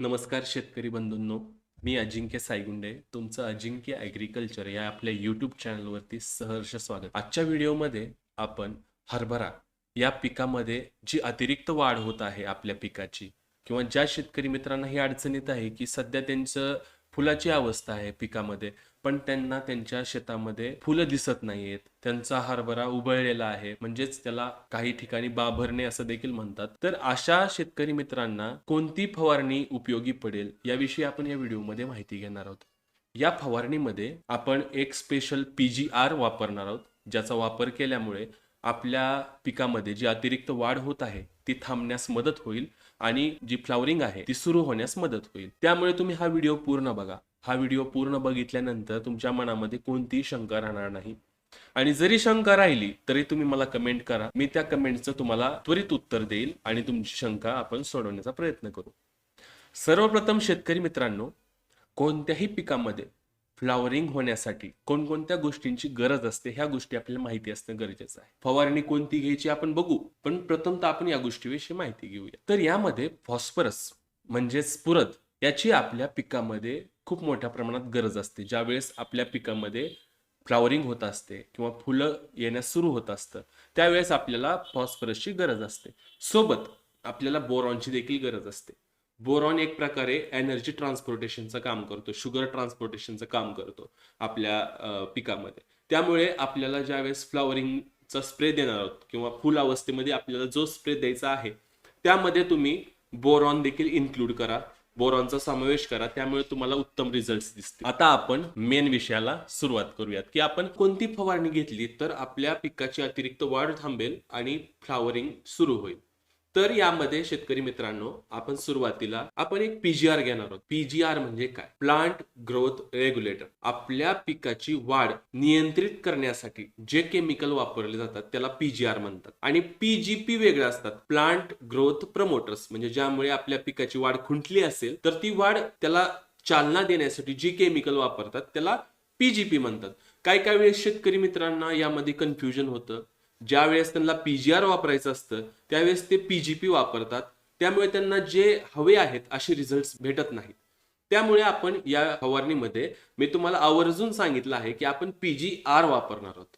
नमस्कार शेतकरी बंधूंनो मी अजिंक्य सायगुंडे तुमचं अजिंक्य ॲग्रिकल्चर या आपल्या यूट्यूब चॅनलवरती सहर्ष स्वागत. आजच्या व्हिडिओमध्ये आपण हरभरा या पिकामध्ये जी अतिरिक्त वाढ होत आहे आपल्या पिकाची किंवा ज्या शेतकरी मित्रांना ही अडचण येत आहे की सध्या त्यांचं फुलाची अवस्था आहे पिकामध्ये पण त्यांना त्यांच्या शेतामध्ये फुलं दिसत नाहीयेत. त्यांचा हरभरा उबळलेला आहे म्हणजेच त्याला काही ठिकाणी बाभरणे असं देखील म्हणतात. तर अशा शेतकरी मित्रांना कोणती फवारणी उपयोगी पडेल याविषयी आपण या व्हिडिओमध्ये माहिती घेणार आहोत. या फवारणीमध्ये आपण एक स्पेशल पी जी आर वापरणार आहोत ज्याचा वापर केल्यामुळे आपल्या पिकामध्ये जी अतिरिक्त वाढ होत आहे ती थांबण्यास मदत होईल. आणि जी फ्लावरिंग आहे ती सुरू होण्यास मदत होईल. त्यामुळे तुम्ही हा व्हिडिओ पूर्ण बघा. हा व्हिडिओ पूर्ण बघितल्यानंतर तुमच्या मनामध्ये कोणतीही शंका राहणार नाही. आणि जरी शंका राहिली तरी तुम्ही मला कमेंट करा. मी त्या कमेंटचं तुम्हाला त्वरित उत्तर देईल आणि तुमची शंका आपण सोडवण्याचा प्रयत्न करू. सर्वप्रथम शेतकरी मित्रांनो कोणत्याही पिकामध्ये फ्लॉवरिंग होण्यासाठी कोणकोणत्या गोष्टींची गरज असते ह्या गोष्टी आपल्याला माहिती असणं गरजेचं आहे. फवारणी कोणती घ्यायची आपण बघू पण प्रथमतः आपण या गोष्टीविषयी माहिती घेऊया. तर यामध्ये फॉस्फरस म्हणजेच पुरत याची आपल्या पिकामध्ये खूप मोठ्या प्रमाणात गरज असते. ज्यावेळेस आपल्या पिकामध्ये फ्लॉवरिंग होत असते किंवा फुलं येण्यास सुरू होत असतं त्यावेळेस आपल्याला फॉस्फरसची गरज असते. सोबत आपल्याला बोरॉनची देखील गरज असते. बोरॉन एक प्रकारे एनर्जी ट्रान्सपोर्टेशनचं काम करतो शुगर ट्रान्सपोर्टेशनचं काम करतो आपल्या पिकामध्ये. त्यामुळे आपल्याला ज्यावेळेस फ्लॉवरिंगचा स्प्रे देणार आहोत किंवा फुल अवस्थेमध्ये आपल्याला जो स्प्रे द्यायचा आहे त्यामध्ये तुम्ही बोरॉन देखील इन्क्लूड करा. बोरॉनचा समावेश करा. त्यामुळे तुम्हाला उत्तम रिझल्ट दिसतील. आता आपण मेन विषयाला सुरुवात करूयात. की आपण कोणती फवारणी घेतली तर आपल्या पिकाची अतिरिक्त वाढ थांबेल आणि फ्लावरिंग सुरू होईल. तर यामध्ये शेतकरी मित्रांनो आपण सुरुवातीला आपण एक पीजीआर घेणार आहोत. पीजीआर म्हणजे काय? प्लांट ग्रोथ रेग्युलेटर आपल्या पिकाची वाढ नियंत्रित करण्यासाठी जे केमिकल वापरले जातात त्याला पीजीआर म्हणतात. आणि पीजीपी वेगळे असतात. प्लांट ग्रोथ प्रमोटर्स म्हणजे ज्यामुळे आपल्या पिकाची वाढ खुंटली असेल तर ती वाढ त्याला चालना देण्यासाठी जी केमिकल वापरतात त्याला पीजीपी म्हणतात. काही काही वेळेस शेतकरी मित्रांना यामध्ये कन्फ्युजन होतं? ज्या वेळेस त्यांना पीजीआर वापरायचं असतं त्यावेळेस ते पीजीपी वापरतात. त्यामुळे त्यांना जे हवे आहेत असे रिझल्ट भेटत नाहीत. त्यामुळे आपण या फवारणीमध्ये मी तुम्हाला आवर्जून सांगितलं आहे की आपण पीजी आर वापरणार आहोत.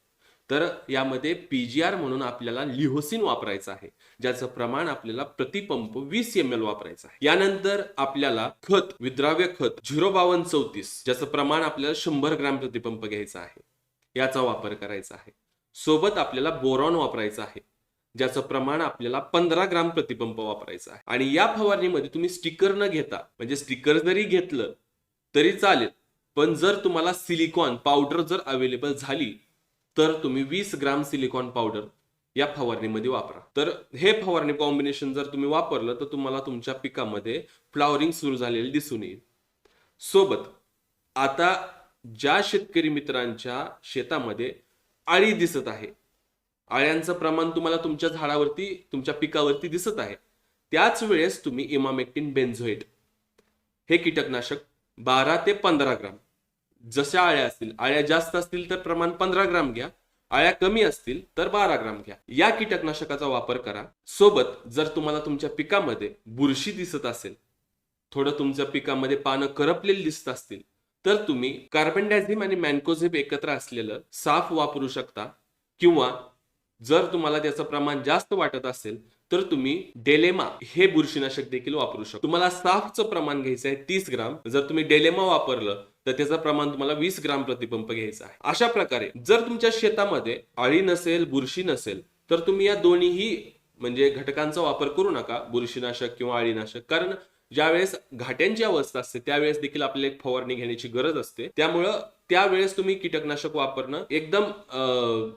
तर यामध्ये पीजीआर म्हणून आपल्याला लिहोसिन वापरायचं आहे ज्याचं प्रमाण आपल्याला प्रतिपंप वीस एम एल वापरायचं आहे. यानंतर आपल्याला खत विद्राव्य खत झिरो बावन्न चौतीस ज्याचं प्रमाण आपल्याला शंभर ग्रॅम प्रतिपंप घ्यायचा आहे. याचा वापर करायचा आहे. सोबत आपल्याला बोरॉन वापरायचं आहे ज्याचं प्रमाण आपल्याला पंधरा ग्राम प्रतिपंप वापरायचा आहे. आणि या फवारणीमध्ये तुम्ही स्टिकर न घेता म्हणजे स्टिकर जरी घेतलं तरी चालेल पण जर तुम्हाला सिलिकॉन पावडर जर अवेलेबल झाली तर तुम्ही वीस ग्राम सिलिकॉन पावडर या फवारणीमध्ये वापरा. तर हे फवारणी कॉम्बिनेशन जर तुम्ही वापरलं तर तुम्हाला तुमच्या पिकामध्ये फ्लावरिंग सुरू झालेली दिसून येईल. सोबत आता ज्या शेतकरी मित्रांच्या शेतामध्ये आळी दिसत आहे. आळ्यांचं प्रमाण तुम्हाला तुमच्या झाडावरती तुमच्या पिकावरती दिसत आहे. त्याच वेळेस तुम्ही इमामेक्टिन बेन्झोएट हे कीटकनाशक बारा ते पंधरा ग्राम जशा आळ्या असतील आळ्या जास्त असतील तर प्रमाण पंधरा ग्राम घ्या आळ्या कमी असतील तर बारा ग्राम घ्या. या कीटकनाशकाचा वापर करा. सोबत जर तुम्हाला तुमच्या पिकामध्ये बुरशी दिसत असेल थोडं तुमच्या पिकामध्ये पानं करपलेली दिसत असतील तर तुम्ही कार्बन डायझिम आणि मॅन्कोझिप एकत्र असलेलं साफ वापरू शकता. किंवा जर तुम्हाला त्याचं प्रमाण जास्त वाटत असेल तर तुम्ही डेलेमा हे बुरशीनाशक देखील वापरू शकता. तुम्हाला साफचं प्रमाण घ्यायचं आहे तीस ग्राम. जर तुम्ही डेलेमा वापरलं तर त्याचं प्रमाण तुम्हाला वीस ग्राम प्रतिपंप घ्यायचा आहे. अशा प्रकारे जर तुमच्या शेतामध्ये अळी नसेल बुरशी नसेल तर तुम्ही या दोन्हीही म्हणजे घटकांचा वापर करू नका बुरशीनाशक किंवा अळीनाशक. कारण ज्यावेळेस घाट्यांची अवस्था असते त्यावेळेस देखील आपल्याला एक फवारणी घेण्याची गरज असते. त्यामुळं त्यावेळेस तुम्ही कीटकनाशक वापरणं एकदम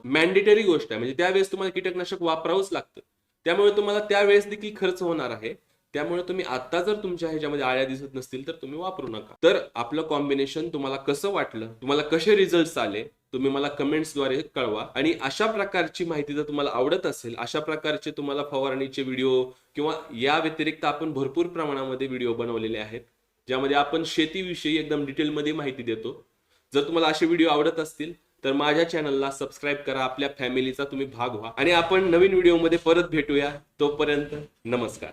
मॅन्डेटरी गोष्ट आहे. म्हणजे त्यावेळेस तुम्हाला कीटकनाशक वापरावंच लागतं. त्यामुळे तुम्हाला त्यावेळेस देखील खर्च होणार आहे. त्यामुळे तुम्ही आता जर तुमच्या ह्याच्यामध्ये आळ्या दिसत नसतील तर तुम्ही वापरू नका. तर आपलं कॉम्बिनेशन तुम्हाला कसं वाटलं? तुम्हाला कसे रिझल्ट आले? तुम्ही मला कमेंट्सद्वारे कळवा. आणि अशा प्रकारची माहिती जर तुम्हाला आवडत असेल अशा प्रकारचे तुम्हाला फवारणीचे व्हिडिओ किंवा या व्यतिरिक्त आपण भरपूर प्रमाणामध्ये व्हिडिओ बनवलेले आहेत ज्यामध्ये आपण शेतीविषयी एकदम डिटेलमध्ये माहिती देतो. जर तुम्हाला असे व्हिडिओ आवडत असतील तर माझ्या चॅनलला सबस्क्राईब करा आपल्या फॅमिलीचा तुम्ही भाग व्हा. आणि आपण नवीन व्हिडिओमध्ये परत भेटूया. तोपर्यंत नमस्कार.